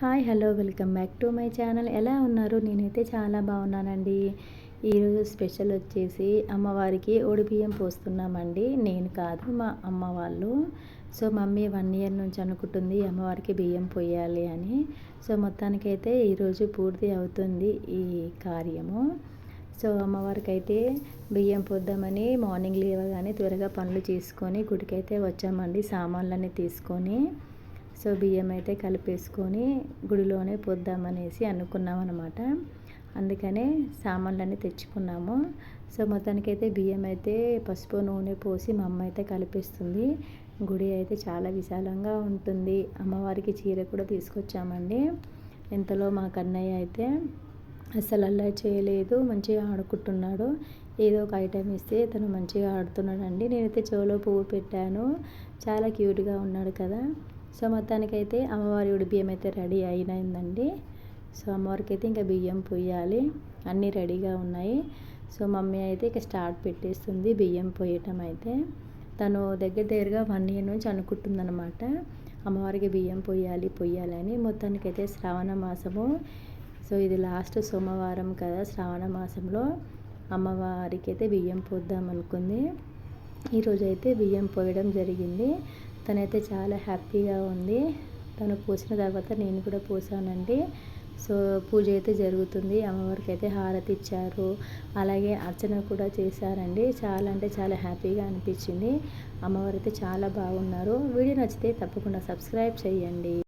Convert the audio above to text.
Hi hello welcome back to my channel. ఎలా ఉన్నారు? నేనైతే చాలా బాగున్నానండి. ఈరోజు స్పెషల్ వచ్చేసి అమ్మవారికి బియ్యం పోస్తున్నామండి. నేను కాదు మా అమ్మ వాళ్ళు. సో మమ్మీ వన్ ఇయర్ నుంచి అనుకుంటుంది అమ్మవారికి బియ్యం పోయాలి అని. సో మొత్తానికైతే ఈరోజు పూర్తి అవుతుంది ఈ కార్యము. సో అమ్మవారికి అయితే బియ్యం పోద్దామని మార్నింగ్ లేవగానే త్వరగా పనులు చేసుకొని గుడికైతే వచ్చామండి సామాన్లన్నీ తీసుకొని. సో బియ్యం అయితే కలిపేసుకొని గుడిలోనే పొద్దామనేసి అనుకున్నాం అనమాట అందుకనే సామాన్లన్నీ తెచ్చుకున్నాము. సో మొత్తానికైతే బియ్యం అయితే పసుపు నూనె పోసి మా అమ్మ అయితే కలిపేస్తుంది. గుడి అయితే చాలా విశాలంగా ఉంటుంది. అమ్మవారికి చీర కూడా తీసుకొచ్చామండి. ఇంతలో మా కన్నయ్య అయితే అసలు అల్లరి చేయలేదు మంచిగా ఆడుకుంటున్నాడు. ఏదో ఒక ఐటెం ఇస్తే తను మంచిగా ఆడుతున్నాడండి. నేనైతే చెవులో పువ్వు పెట్టాను. చాలా క్యూట్గా ఉన్నాడు కదా. సో మొత్తానికైతే అమ్మవారి ఉడి బియ్యం అయితే రెడీ అయినైందండి. సో అమ్మవారికి అయితే ఇంకా బియ్యం పొయ్యాలి. అన్నీ రెడీగా ఉన్నాయి. సో మమ్మీ అయితే ఇక స్టార్ట్ పెట్టేస్తుంది బియ్యం పోయటం అయితే. తను దగ్గర దగ్గరగా వన్ ఇయర్ నుంచి అనుకుంటుందన్నమాట. అమ్మవారికి బియ్యం పొయ్యాలి పొయ్యాలని మొత్తానికైతే శ్రావణ మాసము. సో ఇది లాస్ట్ సోమవారం కదా శ్రావణ మాసంలో అమ్మవారికి అయితే బియ్యం పోద్దాం అనుకుంది. ఈరోజు అయితే బియ్యం పోయడం జరిగింది. తనైతే చాలా హ్యాపీగా ఉంది. తను పూసిన తర్వాత నేను కూడా పూసానండి. సో పూజ అయితే జరుగుతుంది. అమ్మవారికి అయితే హారతి ఇచ్చారు. అలాగే అర్చన కూడా చేశారండి. చాలా అంటే చాలా హ్యాపీగా అనిపించింది. అమ్మవారు అయితే చాలా బాగున్నారు. వీడియో నచ్చితే తప్పకుండా సబ్స్క్రైబ్ చేయండి.